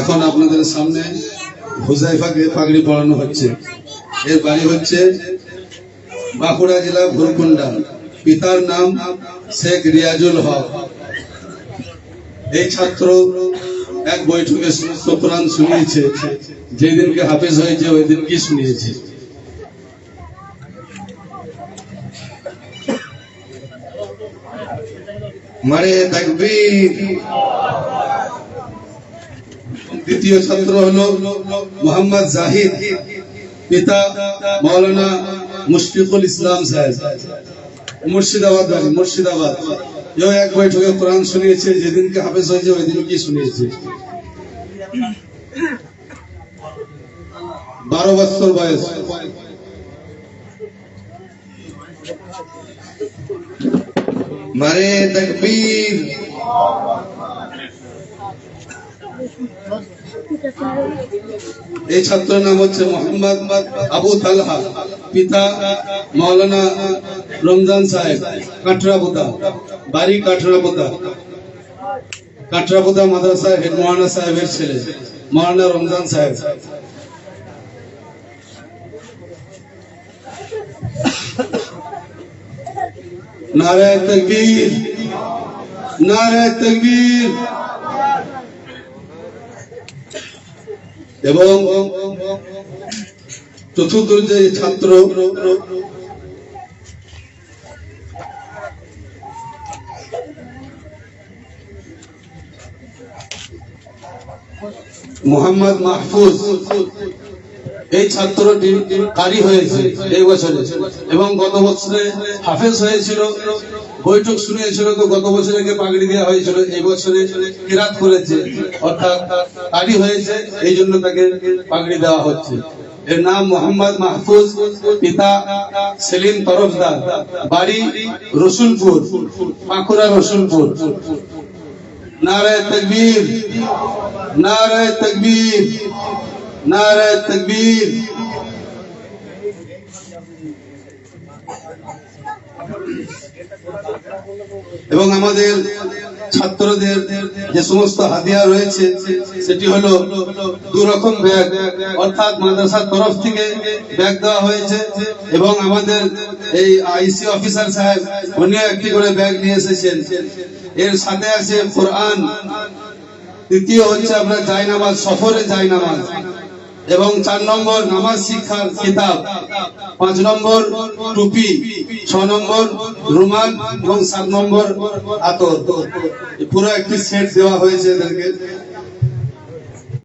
এখন আপনাদের সামনে হুজাইফাকে পাগড়ি পড়ানো হচ্ছে। এর বাড়ি হচ্ছে বাঁকুড়া জেলা ভুরকুন্ডা পিতার নাম শেখ রিয়াজুল হক। এই ছাত্র এক বৈঠকে সমস্ত শুনিয়েছে, যেদিনকে হাফেজ হয়েছে ওই দিন কি শুনিয়েছে। মারে তাকবীর। দ্বিতীয় ছাত্র হলো মোহাম্মদ জাহিদ, পিতা মৌলানা মুশফিকুল ইসলাম সাহেব। মুর্শিদাবাদ মুর্শিদাবাদ। এও এক বৈঠকে কোরআন শুনিয়েছে, যেদিনকে হাফেজ হয়েছে ওই দিন কি শুনিয়েছে। বারো বছর বয়স। মারে তকবীর। এই ছাত্রের নাম হচ্ছে মোহাম্মদ আবু তালহা, পিতা মৌলানা রমজান সাহেব, কাঠরাপুতা, বাড়ি কাঠরাপুতা কাঠরাপুতা মাদ্রাসা হেড মৌলানা সাহেবের ছেলে, মৌলানা রমজান সাহেব। নারায় তকবীর নারায় তকবীর। এবং চতুর্থ যে ছাত্র মোহাম্মদ মাহফুজ। এই ছাত্রটি কারি হয়েছে এই বছরে। এবং গত বছরে হাফেজ হয়েছিল, বৈঠক শুনিয়েছিল তো গত বছরে কে পাগড়ি দেওয়া হয়েছিল, এই বছরে কিরাত করেছে। অর্থাৎ কারি হয়েছে, এই জন্য তাকে পাগড়ি দেওয়া হচ্ছে। এর নাম মোহাম্মদ মাহফুজ, পিতা সেলিম তরফদার, বাড়ি রসুলপুর বাঁকুড়া রসুলপুর। নারায় তকবীর নারায় তকবীর। নারায় তকবীর এবং আমাদের ছাত্রদের যে সমস্ত হাতিয়া রয়েছে, সেটি হলো দু রকম ব্যাগ। অর্থাৎ মাদ্রাসার তরফ থেকে ব্যাগ দেওয়া হয়েছে এবং আমাদের এই আইসি অফিসার সাহেব উনিও একটি করে ব্যাগ নিয়ে এসেছেন। এর সাথে আছে কোরআন। তৃতীয় হচ্ছে আমরা জায়নামাজ সফরে জায়নামাজ এবং চার নম্বর নামাজ শিক্ষার খেতাব, পাঁচ নম্বর টুপি, ছ নম্বর রুমাল এবং সাত নম্বর আতর। পুরো একটি সেট দেওয়া হয়েছে এদেরকে।